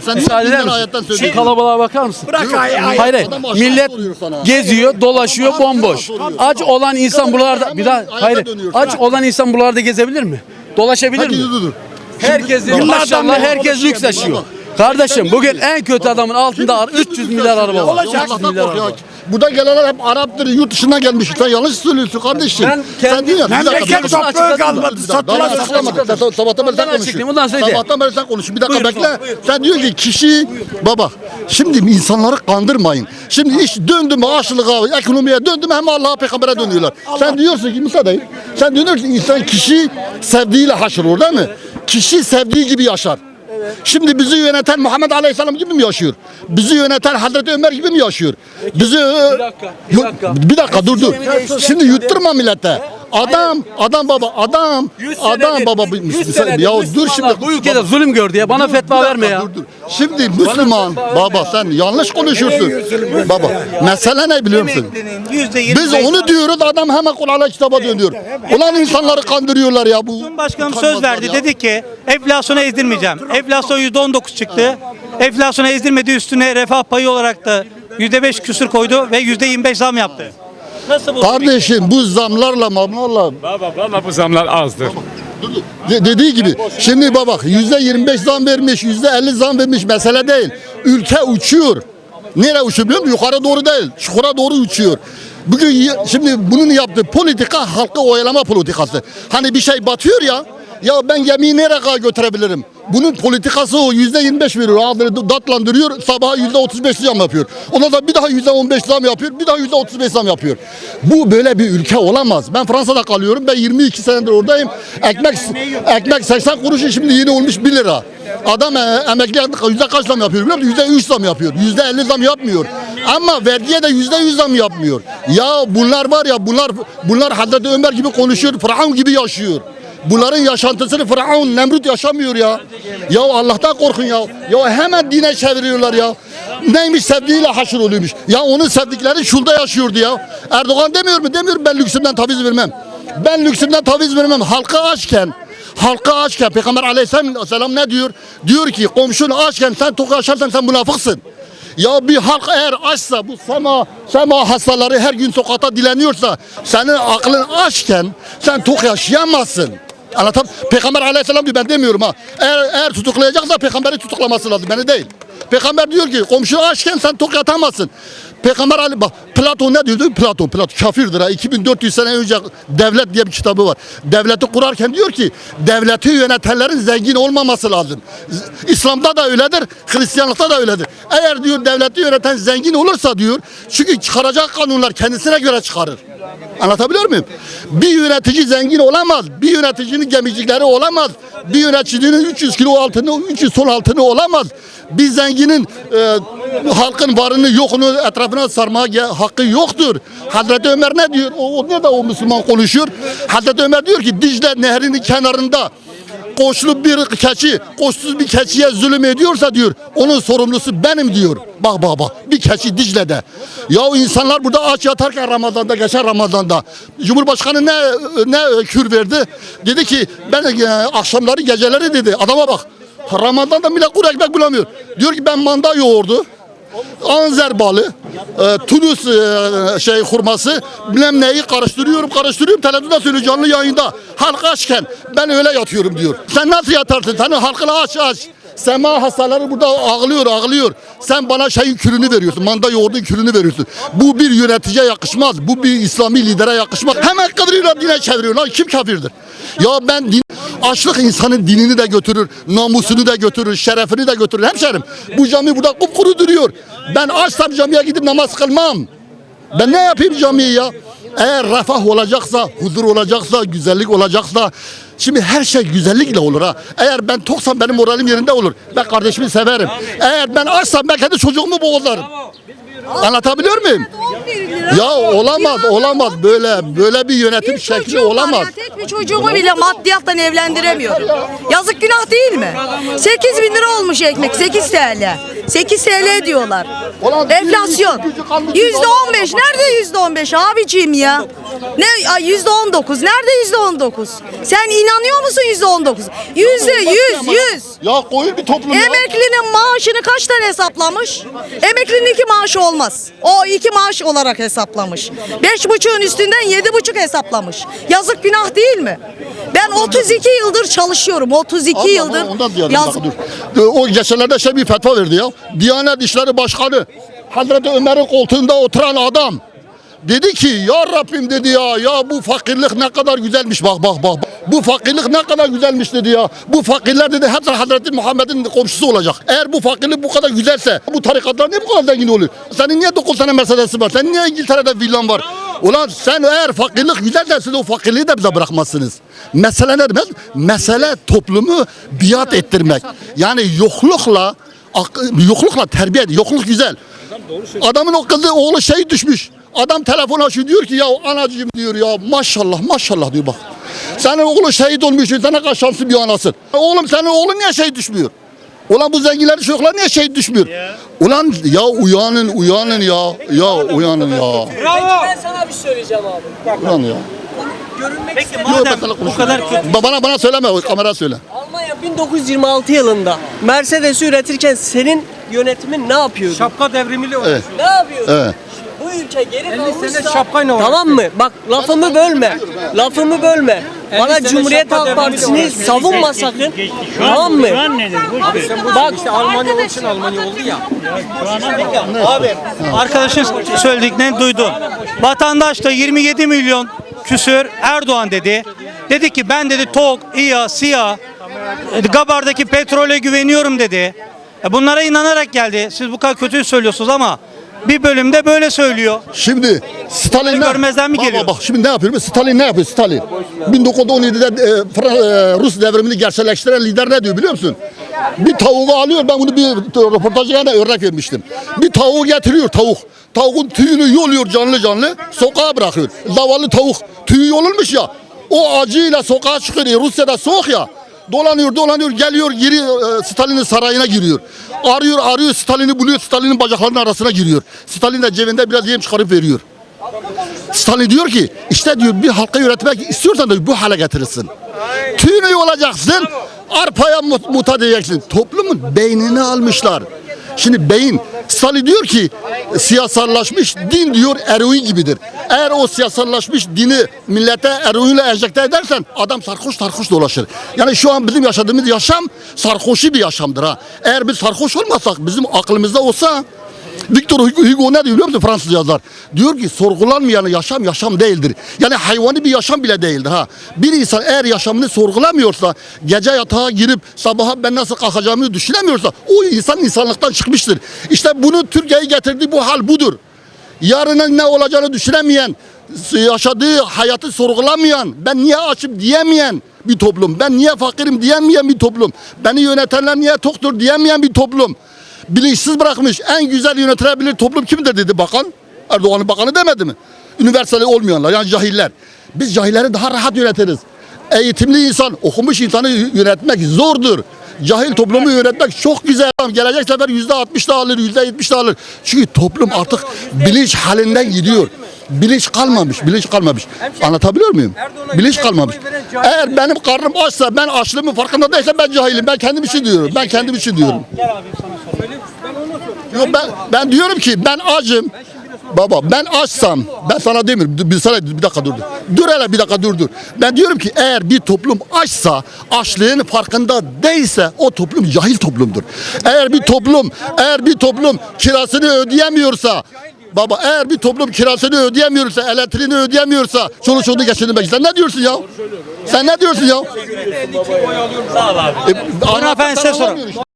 dönüyor. Sen Müsaade eder misin? Şu söylüyorsun? kalabalığa bakar mısın? Bırak ay ay. Hayır hayır. Adam aşağı Millet soruyor sana. geziyor, dolaşıyor, bomboş. Aç olan insan buralarda bir daha hayır. Aç olan insan buralarda gezebilir mi? Dolaşabilir Hadi mi? dur dur. Herkes Şimdi- maşallah Bunlardan herkes lüks yaşıyor. Kardeşim bugün en kötü adamın altında 300 milyar araba var. Olacak. 300 milyar araba. Burada gelenler hep Arap'tır, yurt dışından gelmiş. Sen yanlış söylüyorsun kardeşim. Ben kendi- sen diyorsun. Memleket toprağı kalmadı. Ben Satılan açıklamadım. Sen- Sabahtan beri sen Ben açıklayayım, ondan konuşuyorsun. Sabahtan beri sen konuşuyorsun. Bir dakika Buyur, bekle. buyur. Sen diyorsun ki kişi baba şimdi insanları kandırmayın. Şimdi iş döndü mü açlığa, ekonomiye döndü mü hem Allah'a peygambere dönüyorlar. Sen diyorsun ki müsaade Sen diyorsun ki insan kişi sevdiğiyle haşır olur değil mi? Kişi sevdiği gibi yaşar. Şimdi bizi yöneten Muhammed Aleyhisselam gibi mi yaşıyor? Bizi yöneten Hazreti Ömer gibi mi yaşıyor? Bizi bir dakika, bir dakika. bir dakika dur dur. Şimdi yutturma millete. Adam, adam baba, adam, 100 adam baba. 100 Ya dur şimdi. Bu ülkede zulüm gördü ya. Bana fetva verme ya. dur, dur. Şimdi Müslüman baba sen yanlış konuşuyorsun. Baba mesele ne biliyor musun? Biz onu diyoruz adam hemen Kur'an'a kitaba dönüyor. Ulan insanları kandırıyorlar ya bu. Cumhurbaşkanım söz verdi. Dedi ki enflasyona ezdirmeyeceğim. Enflasyon %19 çıktı. Enflasyona ezdirmedi üstüne refah payı olarak da %5 küsür koydu ve %25 zam yaptı. Nasıl bu? Kardeşim bu zamlarla mamlarla Baba valla bu zamlar azdır. De- dediği gibi şimdi bak yüzde 25 zam vermiş, yüzde 50 zam vermiş mesele değil. Ülke uçuyor. Nereye uçuyor biliyor musun? Yukarı doğru değil, çukura doğru uçuyor. Bugün y- şimdi bunun yaptığı politika halkı oyalama politikası. Hani bir şey batıyor ya, ya ben gemiyi nereye kadar götürebilirim? Bunun politikası o yüzde 25 veriyor. Ağzını datlandırıyor. Sabaha yüzde 35 zam yapıyor. Ondan sonra bir daha yüzde 15 zam yapıyor. Bir daha yüzde 35 zam yapıyor. Bu böyle bir ülke olamaz. Ben Fransa'da kalıyorum. Ben 22 senedir oradayım. Ekmek ekmek 80 kuruş şimdi yeni olmuş 1 lira. Adam e, emekli yüzde kaç zam yapıyor biliyor musun? Yüzde 3 zam yapıyor. Yüzde 50 zam yapmıyor. Ama vergiye de yüzde 100 zam yapmıyor. Ya bunlar var ya bunlar bunlar Hazreti Ömer gibi konuşuyor. Firavun gibi yaşıyor. Bunların yaşantısını Firavun, Nemrut yaşamıyor ya. Ya Allah'tan korkun ya. Ya hemen dine çeviriyorlar ya. Neymiş sevdiğiyle haşır oluyormuş. Ya onun sevdikleri şurada yaşıyordu ya. Erdoğan demiyor mu? Demiyor ben lüksümden taviz vermem. Ben lüksümden taviz vermem. Halka açken Halka açken Peygamber aleyhisselam ne diyor? Diyor ki komşun açken sen tok yaşarsan sen münafıksın. Ya bir halk eğer açsa bu sema sema hastaları her gün sokakta dileniyorsa senin aklın açken sen tok yaşayamazsın. Anlatam. Peygamber aleyhisselam diyor ben demiyorum ha. Eğer, eğer tutuklayacaksa peygamberi tutuklaması lazım beni değil. Peygamber diyor ki komşu açken sen tok yatamazsın. Peygamber Ali bak Platon ne diyordu? Platon, Platon kafirdir ha. 2400 sene önce devlet diye bir kitabı var. Devleti kurarken diyor ki devleti yönetenlerin zengin olmaması lazım. İslam'da da öyledir, Hristiyanlıkta da öyledir. Eğer diyor devleti yöneten zengin olursa diyor çünkü çıkaracak kanunlar kendisine göre çıkarır. Anlatabiliyor muyum? Bir yönetici zengin olamaz. Bir yöneticinin gemicikleri olamaz. Bir yöneticinin 300 kilo altını, 300 ton altını olamaz. Bir zenginin e, halkın varını yokunu etrafına sarmaya hakkı yoktur. Hazreti Ömer ne diyor? O, o ne de o Müslüman konuşuyor? Hazreti Ömer diyor ki Dicle nehrinin kenarında koçlu bir keçi, koçsuz bir keçiye zulüm ediyorsa diyor, onun sorumlusu benim diyor. Bak bak bak, bir keçi Dicle'de. Ya insanlar burada aç yatarken Ramazan'da, geçen Ramazan'da Cumhurbaşkanı ne ne kür verdi? Dedi ki ben e, akşamları geceleri dedi. Adama bak. Ramazan'da millet kuru ekmek bulamıyor. Diyor ki ben manda yoğurdu. Anzer balı, e, Tunus e, şey hurması, bilmem neyi karıştırıyorum, karıştırıyorum. Televizyonda söylüyor canlı yayında. Halk açken ben öyle yatıyorum diyor. Sen nasıl yatarsın? Senin halkına aç aç. Sema hastaları burada ağlıyor ağlıyor. Sen bana şeyin külünü veriyorsun. Manda yoğurdun külünü veriyorsun. Bu bir yöneticiye yakışmaz. Bu bir İslami lidere yakışmaz. Hemen kıvırıyorlar dine çeviriyorlar. Kim kafirdir? Ya ben din Açlık insanın dinini de götürür, namusunu da götürür, şerefini de götürür. Hemşerim bu cami burada kupkuru duruyor. Ben açsam camiye gidip namaz kılmam. Ben ne yapayım camiye ya? Eğer refah olacaksa, huzur olacaksa, güzellik olacaksa Şimdi her şey güzellikle olur ha. Eğer ben toksam benim moralim yerinde olur. Ben kardeşimi severim. Eğer ben açsam ben kendi çocuğumu boğazlarım. Anlatabiliyor muyum? Ya olamaz, olamaz böyle böyle bir yönetim Bir şekli çocuğum var olamaz. ya, tek bir çocuğumu bile maddiyattan evlendiremiyorum. Yazık günah değil mi? 8 bin lira olmuş ekmek 8 TL. 8 TL diyorlar. Ulan Enflasyon. gücü Yüzde 15. Nerede yüzde 15 abiciğim ya? Ne ay, yüzde 19. Nerede yüzde 19? Sen inanıyor musun yüzde 19? Yüzde 100 100. Ya koyun bir toplum ya. Emeklinin maaşını kaç tane hesaplamış? Emeklinin iki maaşı olmaz. O iki maaş olarak hesaplamış. Beş buçuğun üstünden yedi buçuk hesaplamış. Yazık günah değil mi? Ben 32 yıldır çalışıyorum. 32 Allah yıldır. Allah, Ondan diyelim. Yazık. Bak, dur. O geçenlerde şey bir fetva verdi ya. Diyanet İşleri Başkanı Hazreti Ömer'in koltuğunda oturan adam dedi ki ya Rabbim dedi ya ya bu fakirlik ne kadar güzelmiş bak bak bak. Bu fakirlik ne kadar güzelmiş dedi ya. Bu fakirler dedi hepsi Hazreti Muhammed'in komşusu olacak. Eğer bu fakirlik bu kadar güzelse bu tarikatlar niye bu kadar zengin oluyor? Senin niye 9 tane Mercedes'in var? Senin niye İngiltere'de villan var? Ulan sen eğer fakirlik güzelse siz o fakirliği de bize bırakmazsınız. Mesele ne demek? Mesele toplumu biat ettirmek. Yani yoklukla yoklukla terbiye yokluk güzel. Adamın o kızı oğlu şey düşmüş. Adam telefon açıyor diyor ki ya anacığım diyor ya maşallah maşallah diyor bak. Senin oğlu şehit olmuş sen ne kadar şanslı bir anasın. Oğlum senin oğlun niye şehit düşmüyor? Ulan bu zenginlerin çocuklar niye şehit düşmüyor? Ulan ya uyanın uyanın ya. Ya uyanın ya. Ben sana bir şey söyleyeceğim abi. Uyan ya. Peki Yok, madem bu kadar kötü. Ba- Bana bana söyleme kamera söyle. Almanya 1926 yılında Mercedes'i üretirken senin yönetimin ne yapıyordu? Şapka devrimiyle Evet. ne yapıyordu? Evet. Bu ülke geri kalmışsa... Tamam mı? Bak lafımı bölme. Lafımı bölme. Bana Cumhuriyet Halk Partisi'ni savunma sakın. Tamam mı? Bak işte Almanya onun için Almanya oldu ya. Abi arkadaşın söylediklerini duydu. Vatandaş da 27 milyon küsür Erdoğan dedi. Dedi ki ben dedi TOK, İHA, SİHA, Gabar'daki petrole güveniyorum dedi. E, Bunlara inanarak geldi. Siz bu kadar kötü söylüyorsunuz ama bir bölümde böyle söylüyor. Şimdi Stalin ne? Görmezden mi Bak, geliyor? Bak, bak şimdi ne yapıyor? Stalin ne yapıyor? Stalin. 1917'de e, Fra- e, Rus devrimini gerçekleştiren lider ne diyor biliyor musun? Bir tavuğu alıyor. Ben bunu bir röportajda örnek vermiştim. Bir tavuğu getiriyor tavuk. Tavuğun tüyünü yoluyor canlı canlı. Sokağa bırakıyor. Zavallı tavuk. Tüyü yolunmuş ya. O acıyla sokağa çıkıyor. Rusya'da soğuk ya. Dolanıyor dolanıyor geliyor giriyor e, Stalin'in sarayına giriyor. Arıyor arıyor Stalin'i buluyor Stalin'in bacaklarının arasına giriyor. Stalin de cebinde biraz yem çıkarıp veriyor. Stalin diyor ki işte diyor bir halka yönetmek istiyorsan da bu hale getirirsin. Tüyünü olacaksın arpaya mut- muta diyeceksin. Toplumun beynini almışlar. Şimdi beyin Stalin diyor ki siyasallaşmış din diyor eroin gibidir. Eğer o siyasallaşmış dini millete eroinle enjekte edersen adam sarhoş sarhoş dolaşır. Yani şu an bizim yaşadığımız yaşam sarhoşi bir yaşamdır ha. Eğer biz sarhoş olmasak bizim aklımızda olsa Victor Hugo ne diyor biliyor musun Fransız yazar? Diyor ki sorgulanmayan yaşam yaşam değildir. Yani hayvani bir yaşam bile değildir ha. Bir insan eğer yaşamını sorgulamıyorsa, gece yatağa girip sabaha ben nasıl kalkacağımı düşünemiyorsa o insan insanlıktan çıkmıştır. İşte bunu Türkiye'yi getirdiği bu hal budur. Yarının ne olacağını düşünemeyen, yaşadığı hayatı sorgulamayan, ben niye açım diyemeyen bir toplum. Ben niye fakirim diyemeyen bir toplum. Beni yönetenler niye toktur diyemeyen bir toplum bilinçsiz bırakmış. En güzel yönetilebilir toplum kimdir dedi bakan. Erdoğan'ın bakanı demedi mi? Üniversiteli olmayanlar yani cahiller. Biz cahilleri daha rahat yönetiriz. Eğitimli insan, okumuş insanı yönetmek zordur. Cahil toplumu yönetmek çok güzel. Gelecek sefer yüzde altmış da alır, yüzde yetmiş de alır. Çünkü toplum artık bilinç halinden gidiyor. Bilinç kalmamış, bilinç kalmamış. Anlatabiliyor muyum? Bilinç kalmamış. Eğer benim karnım açsa, ben açlığımın farkında değilsem ben cahilim. Ben kendim için diyorum. Ben kendim için diyorum. Yok ben ben diyorum ki ben acım. Baba ben açsam ben sana demiyorum bir sana bir dakika dur. dur. Dur hele bir dakika dur dur. Ben diyorum ki eğer bir toplum açsa açlığın farkında değilse o toplum cahil toplumdur. Eğer bir toplum eğer bir toplum kirasını ödeyemiyorsa Baba eğer bir toplum kirasını ödeyemiyorsa, elektriğini ödeyemiyorsa, çoluk çocuğu geçindirmek sen ne diyorsun ya? Sen ne diyorsun ya? Sağ ol abi. E, size anlatsan soralım. anlamıyor işte.